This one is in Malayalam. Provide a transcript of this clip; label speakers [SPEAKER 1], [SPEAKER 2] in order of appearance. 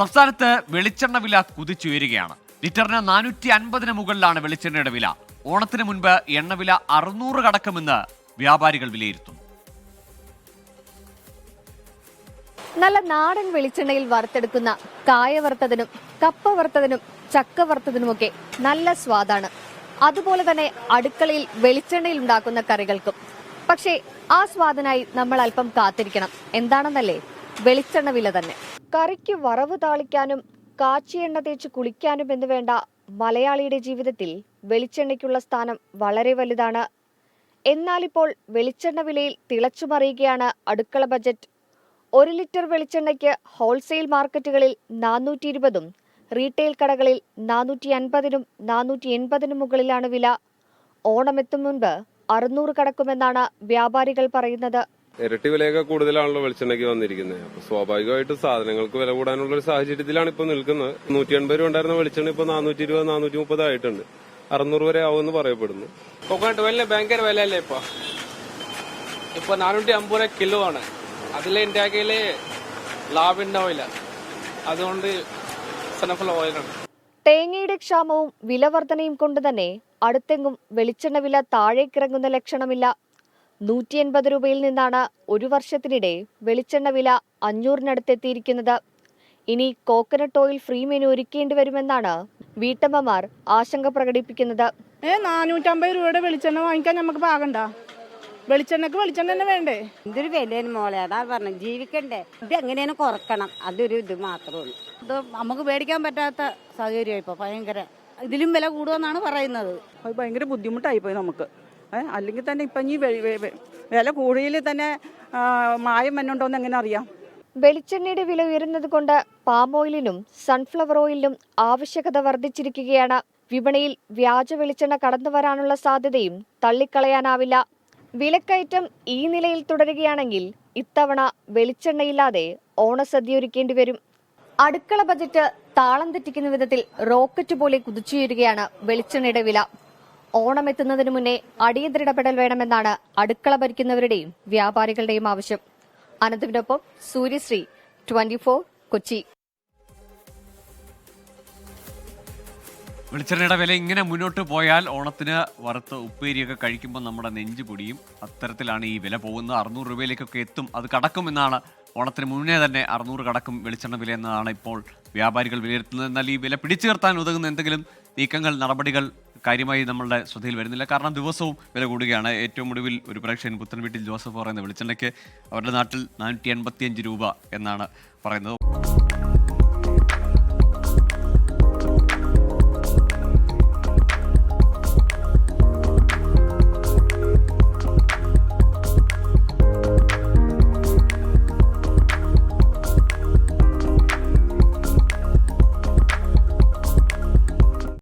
[SPEAKER 1] സംസ്ഥാനത്ത് വെളിച്ചെണ്ണ വില കുതിച്ചുയരുകയാണ് ലിറ്ററിന് നാനൂറ്റി അൻപതിന് മുകളിലാണ് വെളിച്ചെണ്ണയുടെ വില. ഓണത്തിന് മുൻപ് എണ്ണവില അറുന്നൂറ് കടക്കുമെന്ന് വ്യാപാരികൾ വിലയിരുത്തും
[SPEAKER 2] നല്ല നാടൻ വെളിച്ചെണ്ണയിൽ വറുത്തെടുക്കുന്ന കായ വറുത്തതിനും കപ്പ വറുത്തതിനും ചക്ക വറുത്തതിനുമൊക്കെ നല്ല സ്വാദാണ്. അതുപോലെ തന്നെ അടുക്കളയിൽ വെളിച്ചെണ്ണയിൽ ഉണ്ടാക്കുന്ന കറികൾക്കും. പക്ഷേ ആ സ്വാദിനായി നമ്മൾ അല്പം കാത്തിരിക്കണം. എന്താണെന്നല്ലേ? വെളിച്ചെണ്ണ വില തന്നെ. കറിക്ക് വറവ് താളിക്കാനും കാച്ചി എണ്ണ തേച്ച് കുളിക്കാനും എന്ന് വേണ്ട മലയാളിയുടെ ജീവിതത്തിൽ വെളിച്ചെണ്ണയ്ക്കുള്ള സ്ഥാനം വളരെ വലുതാണ്. എന്നാലിപ്പോൾ വെളിച്ചെണ്ണ വിലയിൽ തിളച്ചു മറിയുകയാണ് അടുക്കള ബജറ്റ്. ഒരു ലിറ്റർ വെളിച്ചെണ്ണയ്ക്ക് ഹോൾസെയിൽ മാർക്കറ്റുകളിൽ നാനൂറ്റി ഇരുപതും റീറ്റെയിൽ കടകളിൽ നാനൂറ്റി അൻപതിനും നാനൂറ്റി എൺപതിനും മുകളിലാണ് വില. ഓണമെത്തും മുൻപ് അറുന്നൂറ് കടക്കുമെന്നാണ് വ്യാപാരികൾ പറയുന്നത്.
[SPEAKER 3] ഇരട്ടി വിലയൊക്കെ കൂടുതലാണല്ലോ വെളിച്ചെണ്ണയ്ക്ക് വന്നിരിക്കുന്നത് അപ്പൊ സ്വാഭാവികമായിട്ട് സാധനങ്ങൾക്ക് വില കൂടാനുള്ള ഒരു സാഹചര്യത്തിലാണ് ഇപ്പൊ നിൽക്കുന്നത്. നൂറ്റി എൺപത് രൂപ ഉണ്ടായിരുന്ന വെളിച്ചെണ്ണ ഇപ്പൊ നാനൂറ്റി ഇരുപത് നാനൂറ്റി മുപ്പത് ആയിട്ടുണ്ട്. അറുന്നൂറ് വരെ ആവുമെന്ന് പറയപ്പെടുന്നു.
[SPEAKER 4] കോക്കനട്ട് ഓയിലിന് ഭയങ്കര വിലയല്ലേ ഇപ്പൊ? ഇപ്പൊ നാനൂറ്റി അമ്പത് രൂപ കിലോ ആണ്. അതിൽ ഇന്ത്യയിൽ ലാഭം ഉണ്ടാവില്ല അതുകൊണ്ട് ഓയിലാണ്.
[SPEAKER 2] തേങ്ങയുടെ ക്ഷാമവും വിലവർധനയും കൊണ്ട് തന്നെ അടുത്തെങ്ങും വെളിച്ചെണ്ണ വില താഴേക്കിറങ്ങുന്ന ലക്ഷണമില്ല നൂറ്റി എൺപത് രൂപയിൽ നിന്നാണ് ഒരു വർഷത്തിനിടെ വെളിച്ചെണ്ണ വില അഞ്ഞൂറിനടുത്തെത്തിയിരിക്കുന്നത്. ഇനി കോക്കനട്ട് ഓയിൽ ഫ്രീ മെനു ഒരുക്കേണ്ടി വരുമെന്നാണ് വീട്ടമ്മമാർ ആശങ്ക പ്രകടിപ്പിക്കുന്നത്.
[SPEAKER 5] ഏ നാനൂറ്റമ്പത് രൂപയുടെ വെളിച്ചെണ്ണ വാങ്ങിക്കാൻ നമുക്ക് പാകണ്ട? വെളിച്ചെണ്ണക്ക് വെളിച്ചെണ്ണ തന്നെ വേണ്ടേ?
[SPEAKER 6] എന്തൊരു വിലയാണ് മോളെ അതാ പറഞ്ഞു. ജീവിക്കണ്ടേ? ഇത് എങ്ങനെയാണ് കുറക്കണം. അതൊരു ഇത് മാത്രമേ ഉള്ളൂ.
[SPEAKER 7] ഇത് നമുക്ക് മേടിക്കാൻ പറ്റാത്ത സാഹചര്യം ഇപ്പൊ ഭയങ്കര. ഇതിലും വില കൂടുമെന്നാണ് പറയുന്നത്.
[SPEAKER 5] അത് ഭയങ്കര ബുദ്ധിമുട്ടായി പോയി നമുക്ക്. അല്ലെങ്കിൽ തന്നെ ഇപ്പം ഈ വില കൂടുതൽ തന്നെ മായം മായം വന്നുണ്ടോന്ന് എങ്ങനെ അറിയാം?
[SPEAKER 2] വെളിച്ചെണ്ണയുടെ വില ഉയരുന്നത് കൊണ്ട് പാം ഓയിലിനും സൺഫ്ലവർ ഓയിലിനും ആവശ്യകത വർദ്ധിച്ചിരിക്കുകയാണ്. വിപണിയിൽ വ്യാജ വെളിച്ചെണ്ണ കടന്നു വരാനുള്ള സാധ്യതയും തള്ളിക്കളയാനാവില്ല. വിലക്കയറ്റം ഈ നിലയിൽ തുടരുകയാണെങ്കിൽ ഇത്തവണ വെളിച്ചെണ്ണയില്ലാതെ ഓണസദ്യ ഒരുക്കേണ്ടി വരും. അടുക്കള ബജറ്റ് താളം തെറ്റിക്കുന്ന വിധത്തിൽ റോക്കറ്റ് പോലെ കുതിച്ചുയരുകയാണ് വെളിച്ചെണ്ണയുടെ വില. ഓണം എത്തുന്നതിന് മുന്നേ അടിയന്തര ഇടപെടൽ വേണമെന്നാണ് അടുക്കള ഭരിക്കുന്നവരുടെയും വ്യാപാരികളുടെയും ആവശ്യം. അനന്തവിനൊപ്പം സൂര്യശ്രീ ട്വന്റി കൊച്ചി.
[SPEAKER 1] വെളിച്ചെണ്ണയുടെ വില ഇങ്ങനെ മുന്നോട്ട് പോയാൽ ഓണത്തിന് വറുത്ത് ഉപ്പേരിയൊക്കെ കഴിക്കുമ്പോൾ നമ്മുടെ നെഞ്ച് പൊടിയും. അത്തരത്തിലാണ് ഈ വില പോകുന്നത്. അറുന്നൂറ് രൂപയിലേക്കൊക്കെ എത്തും. അത് കടക്കുമെന്നാണ് ഓണത്തിന് മുന്നേ തന്നെ അറുന്നൂറ് കടക്കും വെളിച്ചെണ്ണ വില എന്നാണ് ഇപ്പോൾ വ്യാപാരികൾ വിലയിരുത്തുന്നത്. എന്നാൽ ഈ വില പിടിച്ചു ഉതകുന്ന എന്തെങ്കിലും നീക്കങ്ങൾ നടപടികൾ കാര്യമായി നമ്മളുടെ ശ്രദ്ധയിൽ വരുന്നില്ല. കാരണം ദിവസവും വില കൂടുകയാണ്. ഏറ്റവും ഒടുവിൽ ഒരു പ്രേക്ഷകൻ പുത്തൻ വീട്ടിൽ ജോസഫ് പറയുന്ന വെളിച്ചെണ്ണയ്ക്ക് അവരുടെ നാട്ടിൽ നാനൂറ്റി എൺപത്തിയഞ്ച് രൂപ എന്നാണ് പറയുന്നത്.